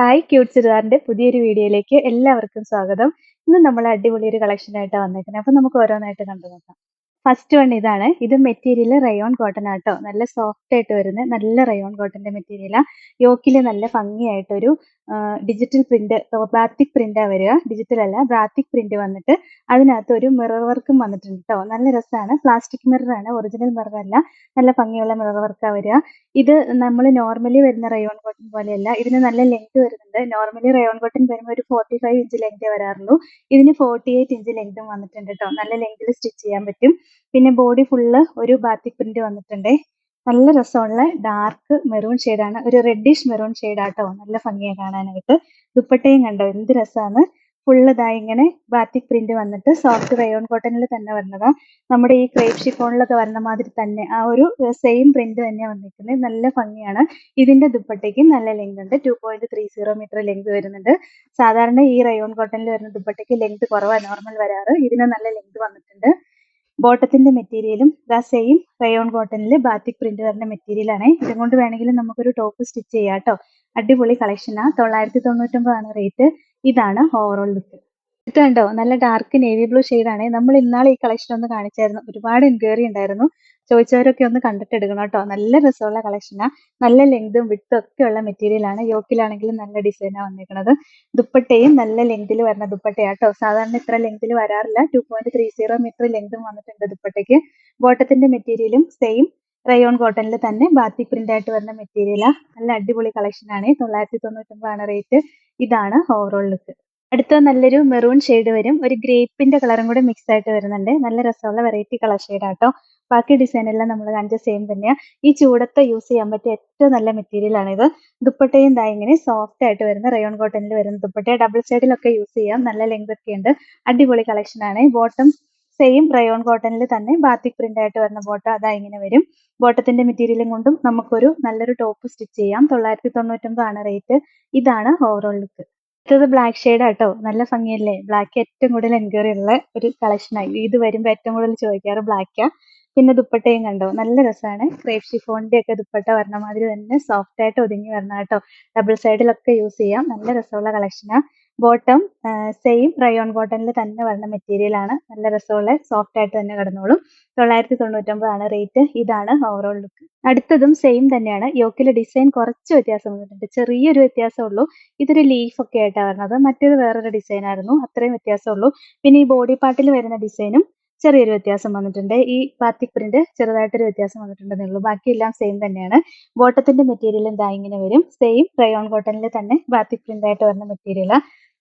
Hi cute ചുരിദാറിന്റെ പുതിയൊരു വീഡിയോയിലേക്ക് എല്ലാവർക്കും സ്വാഗതം. ഇന്ന് നമ്മൾ അടിപൊളി ഒരു കളക്ഷൻ ആയിട്ട് വന്നേക്കുന്നത് അപ്പൊ നമുക്ക് ഓരോന്നായിട്ട് കണ്ടു നോക്കാം. ഫസ്റ്റ് വൺ ഇതാണ്. ഇത് മെറ്റീരിയൽ റയോൺ കോട്ടൺ ആട്ടോ. നല്ല സോഫ്റ്റ് ആയിട്ട് വരുന്ന നല്ല റയോൺ കോട്ടന്റെ മെറ്റീരിയലാണ് യോക്കിൽ നല്ല ഭംഗിയായിട്ടൊരു ഡിജിറ്റൽ പ്രിന്റ് ബാത്തിക് പ്രിന്റാ വരിക. ഡിജിറ്റൽ അല്ല ബാത്തിക് പ്രിന്റ് വന്നിട്ട് അതിനകത്ത് ഒരു മിറർ വർക്കും വന്നിട്ടുണ്ട് കേട്ടോ നല്ല രസമാണ് പ്ലാസ്റ്റിക് മിറർ ആണ്. ഒറിജിനൽ മിറർ അല്ല. നല്ല ഭംഗിയുള്ള മിറർ വർക്കാ വരിക. ഇത് നമ്മൾ നോർമലി വരുന്ന റയോൺ കോട്ടൺ പോലെയല്ല. ഇതിന് നല്ല ലെങ്ത് വരുന്നുണ്ട്. നോർമലി റയോൺ കോട്ടൺ വരുമ്പോൾ ഒരു ഫോർട്ടി ഫൈവ് ഇഞ്ച് ലെങ്ത് വരാറുള്ളൂ. ഇതിന് ഫോർട്ടി എയ്റ്റ് ഇഞ്ച് ലെങ്തും വന്നിട്ടുണ്ട് കേട്ടോ നല്ല ലെങ്തിൽ സ്റ്റിച്ച് ചെയ്യാൻ പറ്റും. പിന്നെ ബോഡി ഫുള്ള് ഒരു ബാത്തിക് പ്രിന്റ് വന്നിട്ടുണ്ട്. നല്ല രസമുള്ള ഡാർക്ക് മെറൂൺ ഷെയ്ഡാണ് ഒരു റെഡിഷ് മെറൂൺ ഷെയ്ഡാട്ടോ നല്ല ഭംഗിയാണ് കാണാനായിട്ട്. ദുപ്പട്ടയും കണ്ടോ? എന്ത് രസമാണ്. ഫുള്ളതായി ഇങ്ങനെ ബാത്തിക് പ്രിന്റ് വന്നിട്ട് സോഫ്റ്റ് റയോൺ കോട്ടണിൽ തന്നെ വരുന്നതാ നമ്മുടെ ഈ ക്രേപ്പ് ഷിഫോണിലൊക്കെ വരുന്ന മാതിരി തന്നെ ആ ഒരു സെയിം പ്രിന്റ് തന്നെയാണ് വന്നിരിക്കുന്നത് നല്ല ഭംഗിയാണ്. ഇതിന്റെ ദുപ്പട്ടയ്ക്ക് നല്ല ലെങ്ത് ഉണ്ട്. Two point three zero metre length വരുന്നുണ്ട്. സാധാരണ ഈ റയോൺ കോട്ടണിൽ വരുന്ന ദുപ്പട്ടയ്ക്ക് ലെങ്ത് കുറവാണ് നോർമൽ വരാറ്. ഇതിന് നല്ല ലെങ്ത് വന്നിട്ടുണ്ട്. ബോട്ടത്തിന്റെ മെറ്റീരിയലും ദാ സെയിം റയോൺ കോട്ടണിൽ ബാത്തിക് പ്രിന്റ് വരുന്ന മെറ്റീരിയൽ ആണ്. ഇതുകൊണ്ട് വേണമെങ്കിലും നമുക്കൊരു ടോപ്പ് സ്റ്റിച്ച് ചെയ്യാം കേട്ടോ അടിപൊളി കളക്ഷനാ തൊള്ളായിരത്തി തൊണ്ണൂറ്റൊമ്പതാണ് റേറ്റ് ഇതാണ് ഓവറോൾ ലുക്ക് ഇത് കണ്ടോ നല്ല ഡാർക്ക് നേവി ബ്ലൂ ആണ്. നമ്മൾ ഇന്നാളെ ഈ കളക്ഷൻ ഒന്ന് കാണിച്ചായിരുന്നു. ഒരുപാട് എൻക്വയറി ഉണ്ടായിരുന്നു. ചോദിച്ചവരൊക്കെ ഒന്ന് കണ്ടിട്ട് എടുക്കണം കേട്ടോ. നല്ല രസമുള്ള കളക്ഷനാണ് നല്ല ലെങ്തും വിട്ടും ഒക്കെ ഉള്ള മെറ്റീരിയലാണ് യോക്കിലാണെങ്കിലും നല്ല ഡിസൈനാണ് വന്നിരിക്കുന്നത് ദുപ്പട്ടയും നല്ല ലെങ്തിൽ വരുന്ന ദുപ്പട്ടയാട്ടോ സാധാരണ ഇത്ര ലെങ്തിൽ വരാറില്ല. Two point three zero metre ലെങ്തും വന്നിട്ടുണ്ട് ദുപ്പട്ടയ്ക്ക്. ബോട്ടത്തിന്റെ മെറ്റീരിയലും സെയിം റയോൺ കോട്ടണിൽ തന്നെ ബാത്തി പ്രിന്റ് ആയിട്ട് വരുന്ന മെറ്റീരിയലാണ് നല്ല അടിപൊളി കളക്ഷൻ ആണ്. തൊള്ളായിരത്തി തൊണ്ണൂറ്റൊമ്പതാണ് റേറ്റ് ഇതാണ് ഓവറോൾ ലുക്ക് അടുത്ത നല്ലൊരു മെറൂൺ ഷെയ്ഡ് വരും. ഒരു ഗ്രേപ്പിന്റെ കളറും കൂടെ മിക്സ് ആയിട്ട് വരുന്നുണ്ട്. നല്ല രസമുള്ള വെറൈറ്റി കളർ ഷെയ്ഡ് ആട്ടോ. ബാക്കി ഡിസൈൻ എല്ലാം നമ്മൾ കാണിച്ച സെയിം തന്നെയാണ് ഈ ചൂടത്ത് യൂസ് ചെയ്യാൻ പറ്റിയ ഏറ്റവും നല്ല മെറ്റീരിയൽ ആണ് ഇത്. ദുപ്പട്ടയും ദാ ഇങ്ങനെ സോഫ്റ്റ് ആയിട്ട് വരുന്ന റയോൺ കോട്ടണിൽ വരുന്ന ദുപ്പട്ട. ഡബിൾ സൈഡിലൊക്കെ യൂസ് ചെയ്യാം. നല്ല ലെങ്ത് ഒക്കെ ഉണ്ട്. അടിപൊളി കളക്ഷൻ ആണ്. ബോട്ടം സെയിം റയോൺ കോട്ടണിൽ തന്നെ ബാത്തിക് പ്രിന്റ് ആയിട്ട് വരുന്ന ബോട്ടം അതാ ഇങ്ങനെ വരും. ബോട്ടത്തിന്റെ മെറ്റീരിയലും കൊണ്ടും നമുക്കൊരു നല്ലൊരു ടോപ്പ് സ്റ്റിച്ച് ചെയ്യാം. തൊള്ളായിരത്തി തൊണ്ണൂറ്റൊമ്പതാണ് റേറ്റ് ഇതാണ് ഓവറോൾ ലുക്ക് അടുത്തത് ബ്ലാക്ക് ഷെയ്ഡ് ആട്ടോ. നല്ല ഭംഗിയല്ലേ? ബ്ലാക്ക് ഏറ്റവും കൂടുതൽ എൻക്വയറി ഉള്ള ഒരു കളക്ഷനായി ഇത് വരുമ്പോൾ ഏറ്റവും കൂടുതൽ ചോദിക്കാറ് ബ്ലാക്കാ പിന്നെ ദുപ്പട്ടയും കണ്ടോ? നല്ല രസമാണ് ക്രേപ്പ് ഷിഫോണിന്റെ ഒക്കെ ദുപ്പട്ട വരണ മാതിരി തന്നെ സോഫ്റ്റ് ആയിട്ട് ഒതുങ്ങി വരണം കേട്ടോ ഡബിൾ സൈഡിലൊക്കെ യൂസ് ചെയ്യാം. നല്ല രസമുള്ള കളക്ഷനാ ബോട്ടം സെയിം റയോൺ ബോട്ടണിൽ തന്നെ വരുന്ന മെറ്റീരിയൽ ആണ്. നല്ല രസമുള്ള സോഫ്റ്റ് ആയിട്ട് തന്നെ കിടന്നോളും. തൊള്ളായിരത്തി തൊണ്ണൂറ്റൊമ്പതാണ് റേറ്റ് ഇതാണ് ഓവറോൾ ലുക്ക് അടുത്തതും സെയിം തന്നെയാണ്. യോക്കിലെ ഡിസൈൻ കുറച്ച് വ്യത്യാസം വന്നിട്ടുണ്ട്. ചെറിയൊരു വ്യത്യാസമുള്ളൂ ഇതൊരു ലീഫ് ഒക്കെ ആയിട്ടാണ് വരുന്നത്. മറ്റേത് വേറൊരു ഡിസൈൻ ആയിരുന്നു. അത്രയും വ്യത്യാസമുള്ളൂ പിന്നെ ഈ ബോഡി പാർട്ടിൽ വരുന്ന ഡിസൈനും ചെറിയൊരു വ്യത്യാസം വന്നിട്ടുണ്ട്. ഈ ബാത്തിക് പ്രിന്റ് ചെറുതായിട്ടൊരു വ്യത്യാസം വന്നിട്ടുണ്ടെന്നേ ഉള്ളൂ. ബാക്കിയെല്ലാം സെയിം തന്നെയാണ്. ബോട്ടത്തിന്റെ മെറ്റീരിയൽ എന്താ ഇങ്ങനെ വരും. സെയിം റയോൺ കോട്ടണിൽ തന്നെ ബാത്തിക് പ്രിന്റ് ആയിട്ട് വരുന്ന മെറ്റീരിയൽ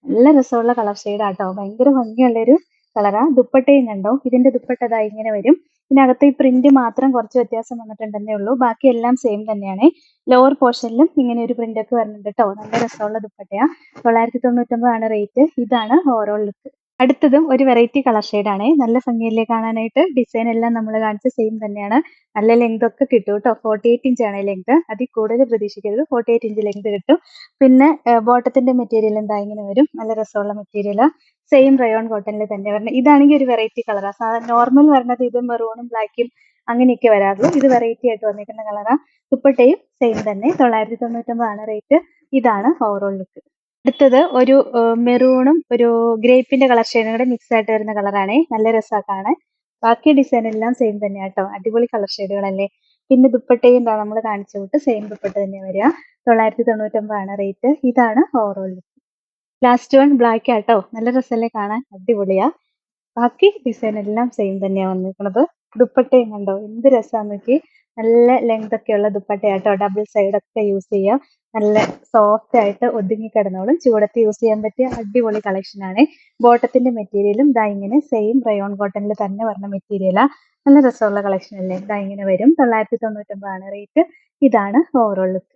നല്ല രസമുള്ള കളർ ഷെയ്ഡ് ആട്ടോ. ഭയങ്കര ഭംഗിയുള്ളൊരു കളറാ ദുപ്പട്ടയും കണ്ടോ? ഇതിന്റെ ദുപ്പട്ട ഇതാ ഇങ്ങനെ വരും. ഇതിനകത്ത് ഈ പ്രിന്റ് മാത്രം കുറച്ച് വ്യത്യാസം വന്നിട്ടുണ്ടെന്നേ ഉള്ളൂ. ബാക്കി എല്ലാം സെയിം തന്നെയാണ്. ലോവർ പോർഷനിലും ഇങ്ങനെ ഒരു പ്രിന്റ് ഒക്കെ വരുന്നുണ്ട് കേട്ടോ നല്ല രസമുള്ള ദുപ്പട്ടയാ. തൊള്ളായിരത്തി തൊണ്ണൂറ്റൊമ്പതാണ് റേറ്റ് ഇതാണ് ഓവറോൾ ലുക്ക് അടുത്തതും ഒരു വെറൈറ്റി കളർ ആണ്. നല്ല ഭംഗിയല്ലേ കാണാനായിട്ട്? ഡിസൈൻ എല്ലാം നമ്മൾ കാണിച്ച സെയിം തന്നെയാണ്. നല്ല ലെങ്ത് ഒക്കെ കിട്ടും കേട്ടോ. ഫോർട്ടി എയ്റ്റ് ഇഞ്ച് ആണ് ലെങ്ത് അതിൽ കൂടുതൽ പ്രതീക്ഷിക്കരുത്. ഫോർട്ടി എയ്റ്റ് ഇഞ്ച് ലെങ്ത് കിട്ടും. പിന്നെ ബോട്ടത്തിന്റെ മെറ്റീരിയൽ എന്താ ഇങ്ങനെ വരും? നല്ല രസമുള്ള മെറ്റീരിയൽ സെയിം റയോൺ കോട്ടണിൽ തന്നെ വരണം. ഇതാണെങ്കിൽ ഒരു വെറൈറ്റി കളറാണ് സാധാരണ നോർമൽ വരണത് ഇത് മെറൂണും ബ്ലാക്കും അങ്ങനെയൊക്കെ വരാറുള്ളൂ. ഇത് വെറൈറ്റി ആയിട്ട് വന്നിരിക്കുന്ന കളറാണ് ദുപ്പട്ടയും സെയിം തന്നെ. തൊള്ളായിരത്തി തൊണ്ണൂറ്റൊമ്പതാണ് റേറ്റ് ഇതാണ് ഓവറോൾ ലുക്ക് അടുത്തത് ഒരു മെറൂണും ഒരു ഗ്രേപ്പിന്റെ കളർ ഷെയ്ഡും കൂടെ മിക്സ് ആയിട്ട് വരുന്ന കളറാണ് നല്ല രസമാണ് ബാക്കി ഡിസൈൻ എല്ലാം സെയിം തന്നെയാണ് കേട്ടോ അടിപൊളി കളർ ഷെയ്ഡുകളല്ലേ. പിന്നെ ദുപ്പട്ടയും എന്താ നമ്മൾ കാണിച്ചു വിട്ട് സെയിം ദുപ്പട്ട തന്നെ വരിക. തൊള്ളായിരത്തി തൊണ്ണൂറ്റൊമ്പതാണ് റേറ്റ് ഇതാണ് ഓവറോൾ ലാസ്റ്റ് വൺ ബ്ലാക്ക് ആട്ടോ നല്ല രസമല്ലേ കാണാൻ. അടിപൊളിയാ. ബാക്കി ഡിസൈൻ എല്ലാം സെയിം തന്നെയാണ് വന്നിരിക്കുന്നത് ദുപ്പട്ടയും കണ്ടോ? എന്ത് രസമാണെന്ന് നോക്കി നല്ല ലെങ്ത് ഒക്കെ ഉള്ള ദുപ്പട്ടയാട്ടോ ഡബിൾ സൈഡ് ഒക്കെ യൂസ് ചെയ്യാം. നല്ല സോഫ്റ്റ് ആയിട്ട് ഒതുങ്ങി കിടന്നോളും. ചൂടത്ത് യൂസ് ചെയ്യാൻ പറ്റിയ അടിപൊളി കളക്ഷൻ ആണ്. ബോട്ടത്തിന്റെ മെറ്റീരിയലും ദാ ഇങ്ങനെ സെയിം റയോൺ കോട്ടണിൽ തന്നെ വരുന്ന മെറ്റീരിയലാ നല്ല രസമുള്ള കളക്ഷൻ അല്ലേ? ദാ ഇങ്ങനെ വരും. തൊള്ളായിരത്തി തൊണ്ണൂറ്റൊമ്പതാണ് റേറ്റ് ഇതാണ് ഓവറോൾ ലുക്ക്